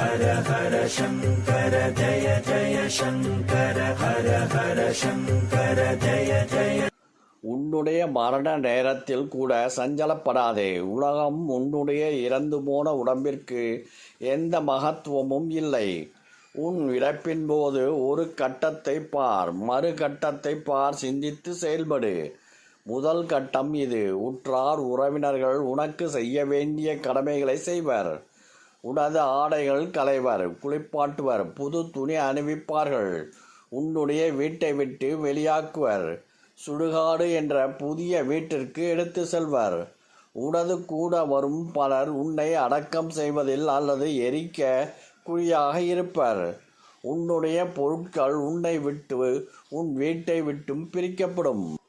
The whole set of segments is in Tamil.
ஹர ஹர சங்கர ஜய ஜய சங்கர ஹர ஹர சங்கர ஜய ஜய. உன்னுடைய மரண நேரத்தில் கூட சஞ்சலப்படாதே. உலகம் உன்னுடைய இறந்து போன உடம்பிற்கு எந்த மகத்துவமும் இல்லை. உன் இறப்பின் போது ஒரு கட்டத்தை பார். மறு கட்டத்தை பார். சிந்தித்து செயல்படு. முதல் கட்டம் இது. உற்றார் உறவினர்கள் உனக்கு செய்ய வேண்டிய கடமைகளை செய்வர். உனது ஆடைகள் களைவர் குளிப்பாட்டுவர் புது துணி அணிவிப்பார்கள். உன்னுடைய வீட்டை விட்டு வெளியாக்குவர். சுடுகாடு என்ற புதிய வீட்டிற்கு எடுத்து செல்வர். உனது கூட வரும் பலர் உன்னை அடக்கம் செய்வதில் அல்லது எரிக்க குறியாக இருப்பர். உன்னுடைய பொருட்கள் உன்னை விட்டு உன் வீட்டை விட்டும் பிரிக்கப்படும்.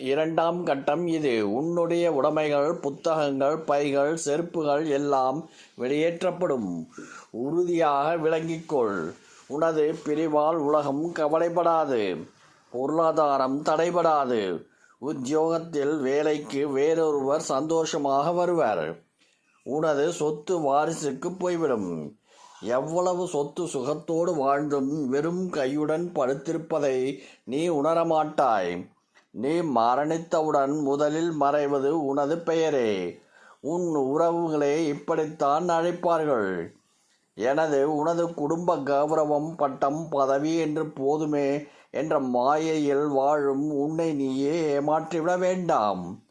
இரண்டாம் கட்டம் இது. உன்னுடைய உடைமைகள் புத்தகங்கள் பைகள் செருப்புகள் எல்லாம் வெளியேற்றப்படும். உறுதியாக விளங்கிக்கொள். உனது பிரிவால் உலகம் கவலைப்படாது. பொருளாதாரம் தடைபடாது. உத்தியோகத்தில் வேலைக்கு வேறொருவர் சந்தோஷமாக வருவர். உனது சொத்து வாரிசுக்கு போய்விடும். எவ்வளவு சொத்து சுகத்தோடு வாழ்ந்தும் வெறும் கையுடன் படுத்திருப்பதை நீ உணரமாட்டாய். நீ மரணித்தவுடன் முதலில் மறைவது உனது பெயரே. உன் உறவுகளே இப்படித்தான் அழைப்பார்கள். எனது உனது குடும்ப கௌரவம் பட்டம் பதவி என்று போதுமே என்ற மாயையில் வாழும் உன்னை நீயே ஏமாற்றிவிட வேண்டாம்.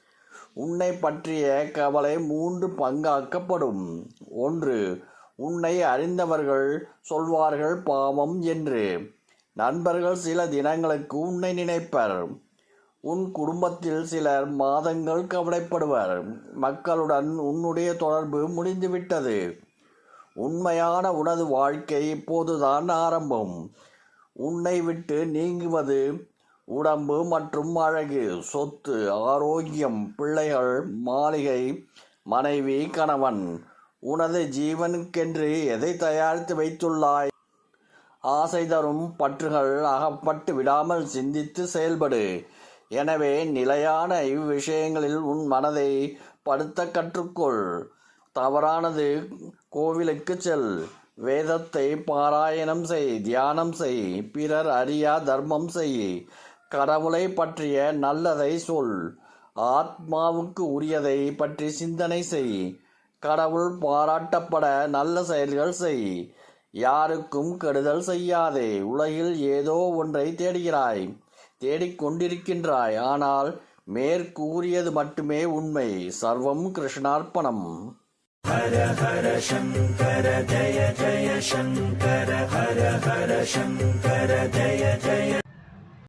உன்னை பற்றிய கவலை மூன்று பங்காக்கப்படும். ஒன்று உன்னை அறிந்தவர்கள் சொல்வார்கள் பாவம் என்று. நண்பர்கள் சில தினங்களுக்கு உன்னை நினைப்பர். உன் குடும்பத்தில் சிலர் மாதங்கள் கவலைப்படுவர். மக்களுடன் உன்னுடைய தொடர்பு முடிந்துவிட்டது. உண்மையான உனது வாழ்க்கை இப்போதுதான் ஆரம்பம். உன்னை விட்டு நீங்குவது உடம்பு மற்றும் அழகு சொத்து ஆரோக்கியம் பிள்ளைகள் மாளிகை மனைவி கணவன். உனது ஜீவனுக்கென்று எதை தயாரித்து வைத்துள்ளாய்? ஆசை தரும் பற்றுகள் அகப்பட்டு விடாமல் சிந்தித்து செயல்படு. எனவே நிலையான இவ்விஷயங்களில் உன் மனதை படுத்த கற்றுக்கொள். தவறானது கோவிலுக்கு செல். வேதத்தை பாராயணம் செய் தியானம் செய் பிறர் அறியா தர்மம் செய். கடவுளை பற்றிய நல்லதை சொல். ஆத்மாவுக்கு உரியதை பற்றி சிந்தனை செய். கடவுள் பாராட்டப்பட நல்ல செயல்கள் செய். யாருக்கும் கெடுதல் செய்யாதே உலகில் ஏதோ ஒன்றை தேடுகிறாய். தேடிக்கொண்டிருக்கின்றாய் ஆனால் மேற்கூறியது மட்டுமே உண்மை. சர்வம் கிருஷ்ணார்ப்பணம். ஹர ஹர சங்கர ஜய ஜய சங்கர ஹர ஹர சங்கர